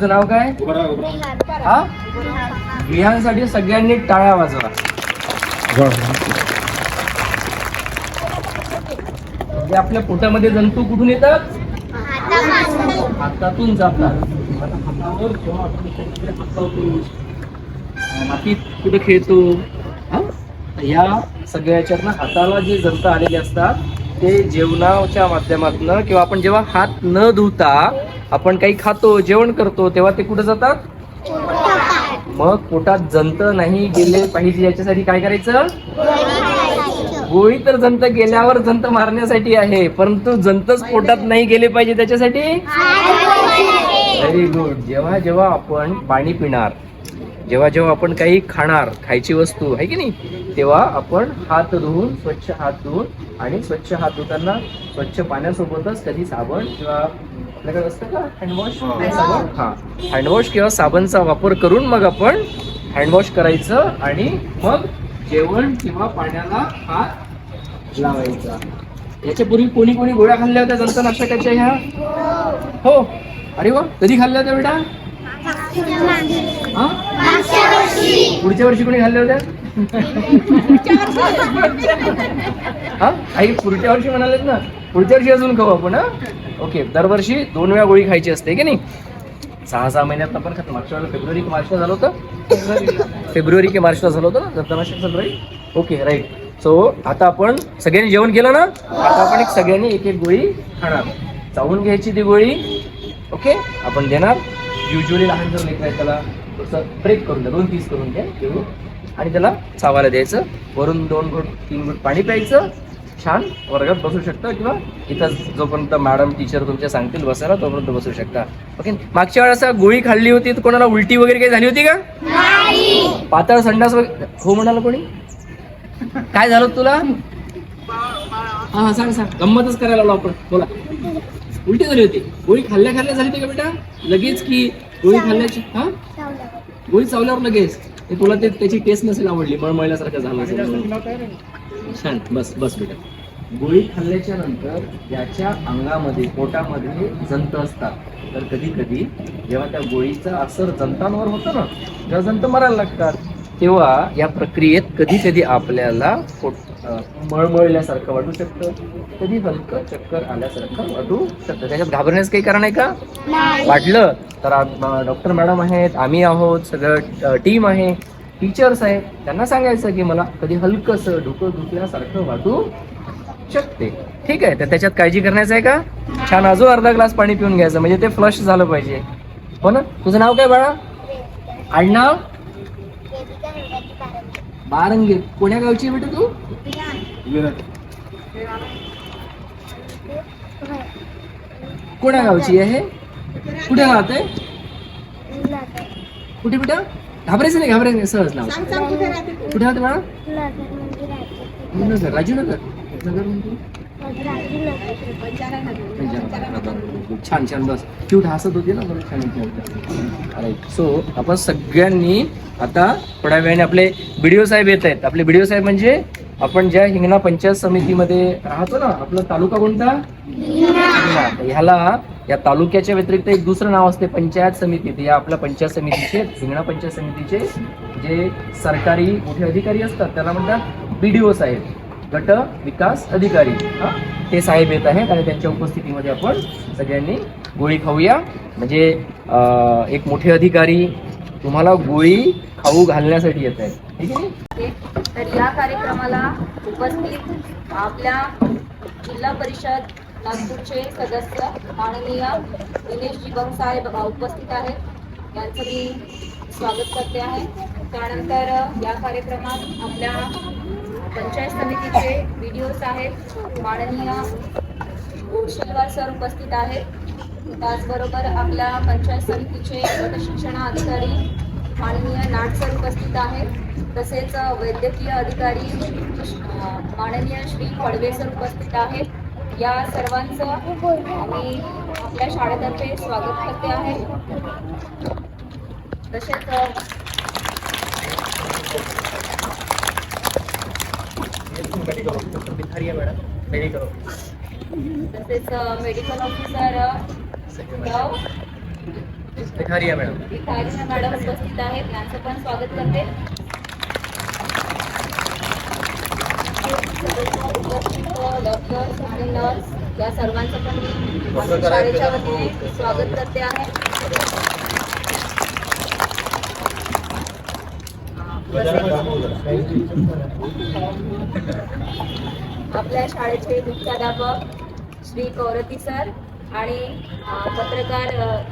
तुझं नाव काय? हा? विहानसाठी सगळ्यांनी टाळ्या वाजवा. म्हणजे आपल्या पोटामध्ये जंतू कुठून येतात? हातातून जातात. मातीत कुठे खेळतो? हा? तर या सगळ्या याच्यात ना हाताला जे जंत आलेले असतात ते जेवणाच्या माध्यमातून किंवा आपण जेव्हा हात न धुता आपण काही खातो जेवण करतो तेव्हा ते कुठे जातात? मग पोटात जंत नाही गेले पाहिजे याच्यासाठी काय करायचं? गोळी तर जंत गेल्यावर जंत मारण्यासाठी आहे परंतु जंतच पोटात नाही गेले पाहिजे त्याच्यासाठी? व्हेरी गुड जेव्हा जेव्हा आपण पाणी पिणार जेव्हा जेव्हा आपण काही खाणार खायची वस्तू आहे की नाही? तेव्हा आपण हात धुवून स्वच्छ हात धुवून आणि स्वच्छ हात धुताना स्वच्छ पाण्यासोबतच कधी साबण किंवा आपल्याकडे असतं का? हँडवॉश साबण हा. हँडवॉश किंवा साबणचा वापर करून मग आपण हँडवॉश करायचं आणि मग जेवण किंवा पाण्याला हात लावायचा. याच्यापूर्वी कोणी कोणी गोळ्या खाल्ल्या होत्या? जंतनाशकाच्या ह्या? हो. अरे वा. कधी खाल्ल्या होत्या बेटा? हा? पुढच्या वर्षी. कोणी घालल्या होत्या हा? आई पुढच्या वर्षी म्हणालेत ना. पुढच्या वर्षी अजून खाऊ आपण हा? ओके दरवर्षी दोन वेळा गोळी खायची असते की नाही? सहा सहा महिन्यात आपण खात. मागच्या वेळेला फेब्रुवारी की मार्चला झालं होतं? फेब्रुवारी की मार्चला झालं होतं ना? दत्तनाशक फेब्रुवारी? ओके राईट सो आता आपण सगळ्यांनी जेवण केलं ना? आता आपण एक सगळ्यांनी एक एक गोळी खाणार. चावून घ्यायची ती गोळी. ओके आपण देणार. युजली लहान जर लेकर त्याला थोडंसं ब्रेक करून द्या दोन पीस करून घ्या घेऊ आणि त्याला चावायला द्यायचं. वरून दोन घोट तीन घोट पाणी प्यायचं. छान वर्गात बसू शकता किंवा इथं जोपर्यंत मॅडम टीचर तुमच्या सांगतील बसायला तोपर्यंत बसू शकता. ओके मागच्या वेळेस गोळी खाल्ली होती कोणाला उलटी वगैरे काही झाली होती का? पातळ संडास वगैरे हो म्हणाला कोणी? काय झालं तुला? हा हा सांग सांग. गंमतच करायला लावलो आपण. बोला. उलटी झाली होती. गोळी खाल्ल्या खाल्ल्या झाली होती का बेटा? लगेच की गोळी खाल्ल्याची हा? गोळी चावल्यावर लगेच. ते तुला ते त्याची टेस्ट नसेल आवडली मळमळल्यासारखं झालं असेल. छान. बस बस बेटा. गोळी खाल्ल्याच्या नंतर याच्या अंगामध्ये पोटामध्ये जंत असतात. तर कधी कधी जेव्हा त्या गोळीचा असर जंतांवर होतो ना तेव्हा जंत मरायला लागतात. तेव्हा या प्रक्रियेत कधी कधी आपल्याला मळमळल्यासारखं वाटू शकतं. कधी हलकं चक्कर आल्यासारखं वाटू शकतं. त्याच्यात घाबरण्याचं काही कारण आहे का? वाटलं तर डॉक्टर मॅडम आहेत आम्ही आहोत सगळं टीम आहे टीचर्स आहेत. त्यांना सांगायचं की मला कधी हलकंसं डोकं दुखल्यासारखं वाटू शकते. ठीक आहे तर त्याच्यात काळजी करण्याचं आहे का? छान अजून अर्धा ग्लास पाणी पिऊन घ्यायचं म्हणजे ते फ्लश झालं पाहिजे. हो ना? तुझं नाव काय बाळा? आडनाव? बारंगे. कोण्या गावची आहे बेटा तू? कोण्या गावची आहे? कुठे राहते कुठे बेटा? घाबरायचं नाही घाबरायचं नाही. सहज नाव कुठे राहते बाळा? नगर राजूनगर नगर म्हणजे छान छान बस. क्यूट हसत होती ना बरं छान राईट सो आपण सगळ्यांनी आता थोड्या वेळाने आपले बीडीओ साहेब येत आहेत. आपले बीडीओ साहेब म्हणजे आपण ज्या हिंगणा पंचायत समितीमध्ये राहतो ना आपला तालुका कोणता. ह्याला या तालुक्याच्या व्यतिरिक्त एक दुसरं नाव असते पंचायत समिती. ते या आपल्या पंचायत समितीचे हिंगणा पंचायत समितीचे जे सरकारी मोठे अधिकारी असतात त्याला म्हणतात बीडीओ साहेब. गट विकास अधिकारी. हां? ते साहेब येत आहेत आणि त्यांच्या उपस्थितीमध्ये आपण सगळ्यांनी गोळी खाऊया. म्हणजे एक मोठे अधिकारी तुम्हाला गोळी खाऊ घालण्यासाठी येत आहेत. ठीक आहे? तर या कार्यक्रमाला उपस्थित आपल्या जिल्हा परिषद नागपूरचे सदस्य माननीय दिनेशजी बंगसाहेब उपस्थित आहेत. यांचं मी स्वागत करते आहे. त्यानंतर या कार्यक्रमात आपल्या पंचायत समितीचे व्हिडिओज आहेत. माननीय गोडशेलवार सर उपस्थित आहेत. त्याचबरोबर आपल्या पंचायत समितीचे गट अधिकारी माननीय नाट सर उपस्थित आहेत. तसेच वैद्यकीय अधिकारी माननीय श्री पडवे सर उपस्थित आहेत. या सर्वांचं आम्ही आपल्या शाळेतर्फे स्वागत करते आहे. तसेच अ, तसेच मेडिकल ऑफिसर गाव. भिखारिया मॅडम. भिकारीना मॅडम उपस्थित आहेत. यांचं पण स्वागत करते. डॉक्टर्स आणि नर्स या सर्वांचं पण मी शाळेच्या वतीने स्वागत करते आहे. आपल्या शाळेचे मुख्याध्यापक श्री कौरती सर आणि पत्रकार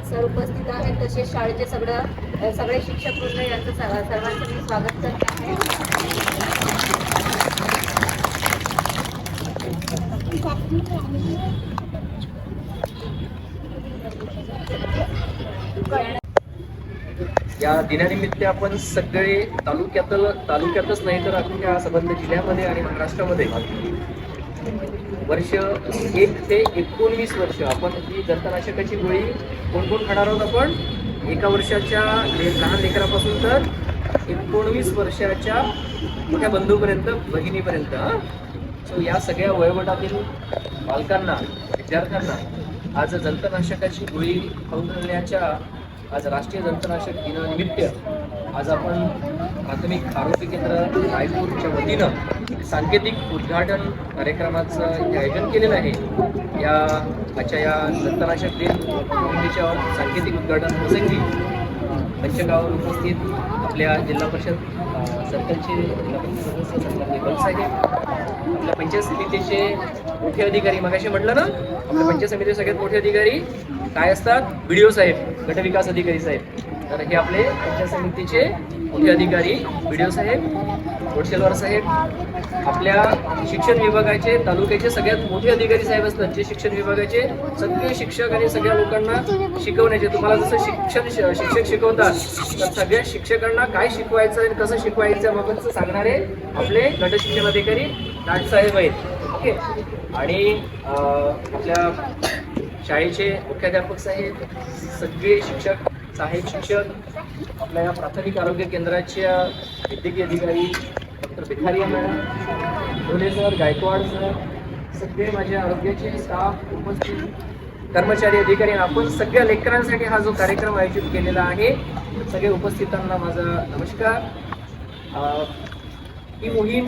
सर उपस्थित आहेत. तसेच शाळेचे सगळं सगळे शिक्षक वृंद यांचं सर्वांचं मी स्वागत करते. आहे या दिनानिमित्त आपण सगळे तालुक्यातल तालुक्यातच नाही तर अख्ख्या संबंध जिल्ह्यामध्ये आणि महाराष्ट्रामध्ये वर्ष एक ते एकोणवीस वर्ष आपण ही दंतनाशकाची गोळी कोण कोण खाणार आहोत आपण? एका वर्षाच्या लहान लेकरापासून तर एकोणवीस वर्षाच्या मोठ्या बंधूपर्यंत भगिनीपर्यंत सो या सगळ्या वयोगटातील पालकांना विद्यार्थ्यांना आज दंतनाशकाची गोळी खाऊन घालण्याच्या आज राष्ट्रीय दंतनाशक दिनानिमित्त आज आपण प्राथमिक आरोग्य केंद्र रायपूरच्या वतीनं सांकेतिक उद्घाटन कार्यक्रमाचं हे आयोजन केलेलं आहे. या आजच्या या दंतनाशक दिन सांकेतिक उद्घाटन प्रसंगी पंचगावावर उपस्थित आपल्या जिल्हा परिषद अ, सर्कलचे जिल्हा परिषद सदस्य आपल्या पंचायत समितीचे मोठे अधिकारी मगाशी म्हटलं ना आपल्या पंचायत समितीचे सगळ्यात मोठे अधिकारी काय असतात? बीडीओ साहेब गटविकास अधिकारी साहेब. तर हे आपले पंचायत समितीचे मोठे अधिकारी बीडीओ साहेब गोडशेलवार साहेब आपल्या शिक्षण विभागाचे तालुक्याचे सगळ्यात मोठे अधिकारी साहेब असतात जे शिक्षण विभागाचे सगळे शिक्षक आणि सगळ्या लोकांना शिकवण्याचे. तुम्हाला जसं शिक्षण शिक्षक शिकवतात तर सगळ्या शिक्षकांना काय शिकवायचं आणि कसं शिकवायचं बाबतचं सांगणारे आपले गट शिक्षण अधिकारी नाट साहेब आहेत. ओके? आणि आपल्या शाळेचे मुख्याध्यापक साहेब सगळे शिक्षक सहाय्यक शिक्षक आपल्या या प्राथमिक आरोग्य केंद्राच्या वैद्यकीय अधिकारी doctor Bhikharia madam Dhole sir Gaikwad sir सगळे माझ्या आरोग्याचे स्टाफ उपस्थित कर्मचारी अधिकारी आपण सगळ्या लेकरांसाठी हा जो कार्यक्रम आयोजित केलेला आहे सगळे उपस्थितांना माझा नमस्कार. ही मोहीम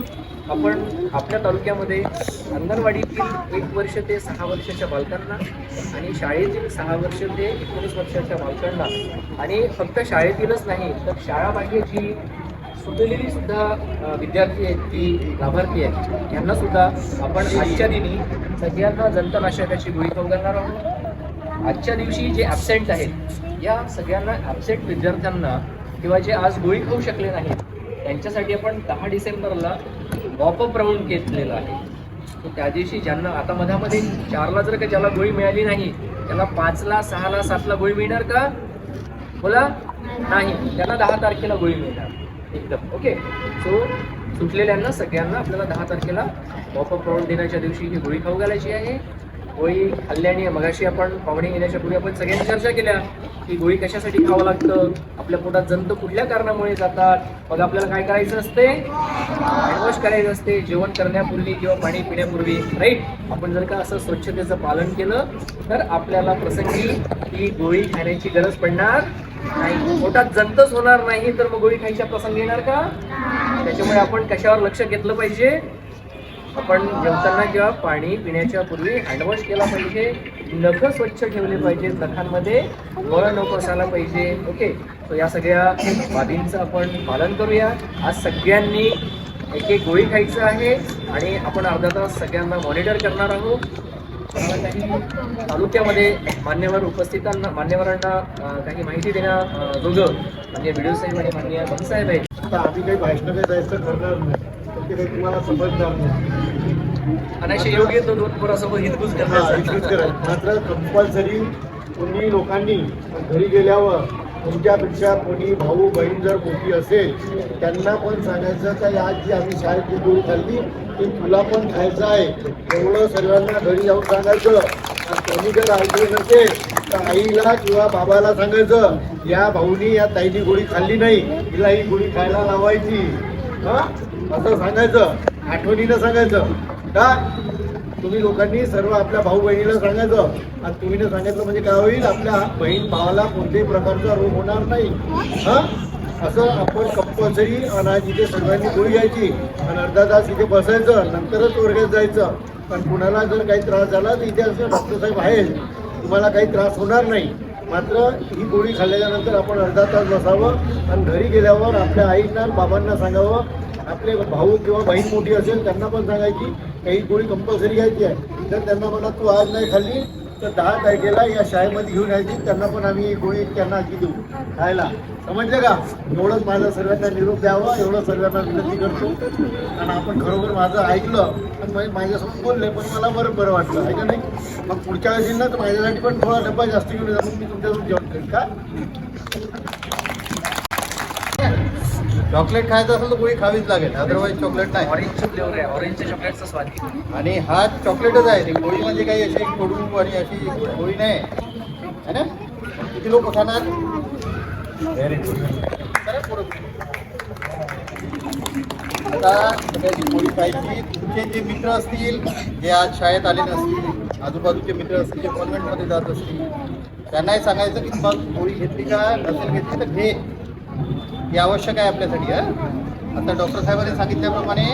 आपण आपल्या तालुक्यामध्ये अंगणवाडीतील एक वर्ष ते सहा वर्षाच्या बालकांना आणि शाळेतील सहा वर्ष ते एकोणीस वर्षाच्या बालकांना. आणि फक्त शाळेतीलच नाही तर शाळाबाह्य जी सुटलेली सुद्धा विद्यार्थी आहेत जी लाभार्थी आहेत यांना सुद्धा आपण आजच्या दिनी सगळ्यांना जंतनाशकाची गोळी खाऊ करणार आहोत. आजच्या दिवशी जे ॲबसेंट आहेत या सगळ्यांना ॲबसेंट विद्यार्थ्यांना किंवा जे आज गोळी खाऊ शकले नाहीत त्यांच्यासाठी आपण दहा डिसेंबरला वॉपअप राऊंड घेतलेला आहे. तर त्या दिवशी ज्यांना आता मधामध्ये चारला जर का ज्याला गोळी मिळाली नाही त्याला पाचला सहाला सातला गोळी मिळणार का? बोला? नाही. त्यांना दहा तारखेला गोळी मिळणार. एकदम. ओके सो सुटलेल्यांना सगळ्यांना आपल्याला दहा तारखेला वॉपअप राऊंड देण्याच्या दिवशी ही गोळी खाऊ घालायची आहे. गोळी खाल्ल्याने मगाशी आपण पाहुणे येण्याच्या पूर्वी आपण सगळ्यांनी चर्चा केल्या की गोळी कशासाठी खावं लागतं आपल्या पोटात जंत कुठल्या कारणामुळे जातात मग आपल्याला काय करायचं असते? हँडवॉश करायचं असते जेवण करण्यापूर्वी किंवा पाणी पिण्यापूर्वी राईट आपण जर का असं स्वच्छतेचं पालन केलं तर आपल्याला प्रसंगी ही गोळी खाण्याची गरज पडणार नाही. पोटात जंतच होणार नाही तर मग गोळी खायच्या प्रसंग येणार का? त्याच्यामुळे आपण कशावर लक्ष घेतलं पाहिजे? आपण जेवताना किंवा पाणी पिण्याच्या पूर्वी हँडवॉश केला पाहिजे. नखं स्वच्छ ठेवले पाहिजे नखांमध्ये. मळ नको असायला पाहिजे. ओके? तर या सगळ्या बाबींचं आपण पालन करूया. आज सगळ्यांनी एक एक गोळी खायचं आहे आणि आपण अर्धा तास सगळ्यांना मॉनिटर करणार आहोत. काही तालुक्यामध्ये मान्यवर उपस्थितांना मान्यवरांना काही माहिती देण्या दोघं म्हणजे व्हिडिओ साहेब आणि माननीय साहेब आहेत. आता आम्ही काही भाषण काही जायचं करणार नाही. तुम्हाला समजणार नाही. योग्य तो. मात्र कंपल्सरी कोणी लोकांनी घरी गेल्यावर तुमच्यापेक्षा कोणी भाऊ बहीण जर मोठी असेल त्यांना पण सांगायचं का आज जी आम्ही शाळेत जी गोळी खाल्ली ती तुला पण खायचं आहे. एवढं सर्वांना घरी जाऊन सांगायचं. कोणी जर ऐकलं नसेल तर आईला किंवा बाबाला सांगायचं या भाऊनी या ताईनी गोळी खाल्ली नाही तिला ही गोळी खायला लावायची. हा? असं सांगायचं आठवणीनं सांगायचं. का? तुम्ही लोकांनी सर्व आपल्या भाऊ बहिणीला सांगायचं. आणि तुम्ही सांगितलं म्हणजे काय होईल? आपल्या बहीण भावाला कोणत्याही प्रकारचा रोग होणार नाही. हां? असं आपण कंपल्सरी आणि इथे सर्वांनी गोळी यायची. आणि अर्धा तास इथे बसायचं नंतरच वर्गात जायचं. पण कुणाला जर काही त्रास झाला तर इथे असं डॉक्टर साहेब आहेत. तुम्हाला काही त्रास होणार नाही. मात्र ही गोळी खाल्ल्याच्यानंतर आपण अर्धा तास बसावं आणि घरी गेल्यावर आपल्या आईंना बाबांना सांगावं आपले भाऊ किंवा बहीण मोठी असेल त्यांना पण सांगायची काही गोळी कंपल्सरी घ्यायची आहे. जर त्यांना म्हणा तू आज नाही खाल्ली तर दहा तारखेला या शाळेमध्ये घेऊन यायची त्यांना पण आम्ही गोळी त्यांना आजी देऊ. खायला. समजलं का? एवढंच माझं सर्वांना निरोप द्यावा एवढं सर्वांना विनंती करतो. आणि आपण खरोखर माझं ऐकलं आणि माझ्यासमोर माझ्यासोबत बोलले पण मला बरं बरं वाटलं. आहे का नाही? मग पुढच्या वेळेस ना तर माझ्यासाठी पण थोडा डब्बा जास्त घेऊन जा मग मी तुमच्यासोबत जेवण करेन. का? चॉकलेट खायचं असेल तर गोळी खावीच लागेल अदरवाईज चॉकलेट नाही. ऑरेंजचं फ्लेवर आहे ऑरेंजच्या चॉकलेटचा स्वाद आहे. आणि हा चॉकलेटच आहे ती गोळी म्हणजे काही अशी कडू आणि अशी गोळी नाही. है ना? किती लोक खाणार? व्हेरी गुड आता सगळ्याची गोळी खायची. तुमचे जे मित्र असतील जे आज शाळेत आले नसतील आजूबाजूचे मित्र असतील जे कॉन्व्हेंटमध्ये जात असतील त्यांनाही सांगायचं की मग गोळी घेतली का? नसेल घेतली तर घे. हे आवश्यक आहे आपल्यासाठी आता डॉक्टर साहेबांनी सांगितल्याप्रमाणे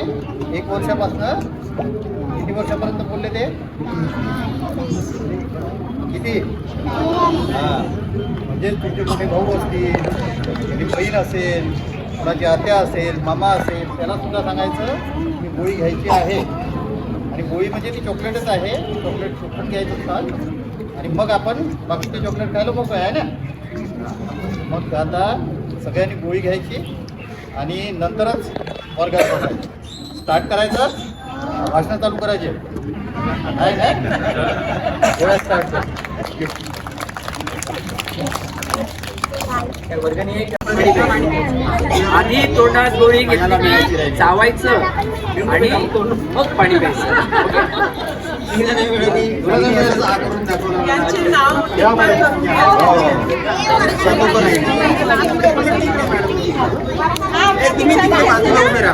एक वर्षापासून किती वर्षापर्यंत बोलले ते? किती? हां. म्हणजे तुमचे मोठे भाऊ असतील तुमची बहीण असेल कुणाची आत्या असेल मामा असेल त्याला सुद्धा सांगायचं की गोळी घ्यायची आहे. आणि गोळी म्हणजे ती चॉकलेटच आहे. चॉकलेट चॉकलेट घ्यायचं असतात. आणि मग आपण बाकीचे चॉकलेट खायला मोकळं आहे ना? मग आता सगळ्यांनी गोळी घ्यायची आणि नंतरच वर्गात बसायचं. स्टार्ट करायचं? भाषणं चालू करायचे. आहे ना गोळ्या स्टार्ट कर. त्या वर्गाने एक पाणी प्यायचं. आधी तोंडात गोळी घेतली चावायचं आणि मग पाणी प्यायचं. आता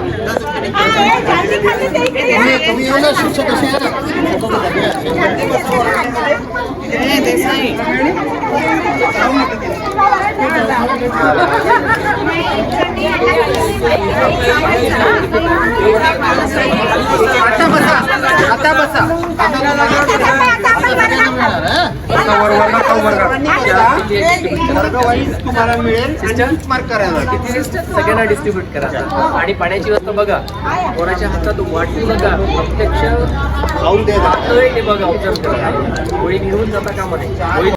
बसा आता बसा आता बसा आता बसा वर्गवाईज तुम्हाला मिळेल Assistant? मार्क करायला किती सगळ्यांना डिस्ट्रीब्यूट करा. आणि पाण्याची व्यवस्था बघा. कोणाच्या हातात वाटू नका प्रत्यक्ष खाऊन द्या खातोय ते बघा. ऑब्झर्व करा. गोळी घेऊन जाता का मध्ये गोळी